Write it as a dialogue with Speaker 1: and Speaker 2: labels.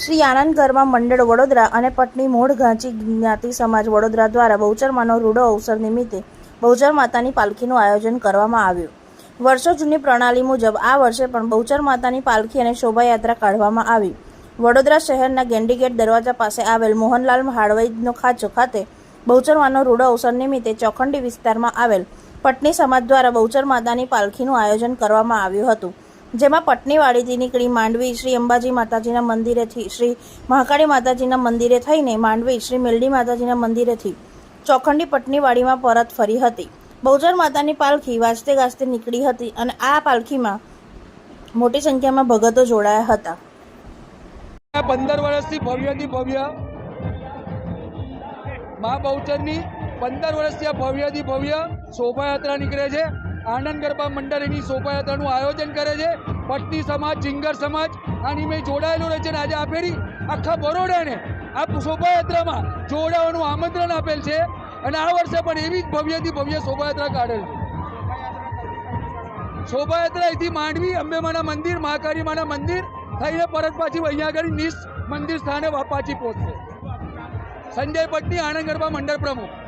Speaker 1: શ્રી આનંદ ગરબા મંડળ વડોદરા અને પટની મૂળ ઘાંચી જ્ઞાતિ સમાજ વડોદરા દ્વારા બહુચરમાનો રૂડો અવસર નિમિત્તે બહુચર માતાની પાલખીનું આયોજન કરવામાં આવ્યું. વર્ષો જૂની પ્રણાલી મુજબ આ વર્ષે પણ બહુચર માતાની પાલખી અને શોભાયાત્રા કાઢવામાં આવી. વડોદરા શહેરના ગેન્ડીગેટ દરવાજા પાસે આવેલ મોહનલાલ હાડવૈદનો ખાચો ખાતે બહુચરમાનો રૂડો અવસર નિમિત્તે ચોખંડી વિસ્તારમાં આવેલ પટની સમાજ દ્વારા બહુચર માતાની પાલખીનું આયોજન કરવામાં આવ્યું હતું. જેમાં પટનીવાડીથી નીકળી માંડવી શ્રી અંબાજી માતાજીના મંદિરેથી, શ્રી મહાકાળી માતાજીના મંદિરે થઈને માંડવી શ્રી મેલડી માતાજીના મંદિરેથી ચોખંડી પટનીવાડીમાં પરત ફરી હતી. બહુજન માતાની પાલખી વાજતે ગાજતે નીકળી હતી અને આ પાલખીમાં મોટી સંખ્યામાં ભગતો જોડાયા હતા.
Speaker 2: પંદર વર્ષથી ભવ્યથી ભવ્ય મા બહુચરની પંદર વર્ષથી આ ભવ્યથી ભવ્ય શોભાયાત્રા નીકળે છે. આનંદ ગરબા મંડળ એની શોભાયાત્રાનું આયોજન કરે છે. પટની સમાજ, જિંગર સમાજ, આની મેં જોડાયેલું રહે છે અને આજે આપેલી આખા બરોડાને આ શોભાયાત્રામાં જોડાવાનું આમંત્રણ આપેલ છે. અને આ વર્ષે પણ એવી જ ભવ્યથી ભવ્ય શોભાયાત્રા કાઢેલ છે. શોભાયાત્રા અહીંથી માંડવી, અંબેમાના મંદિર મહાકાળી માના મંદિર થઈને પરત પાછી અહીંયા આગળ નિશ મંદિર સ્થાને પાછી પહોંચશે. સંજય પટની આનંદ ગરબા મંડળ પ્રમુખ.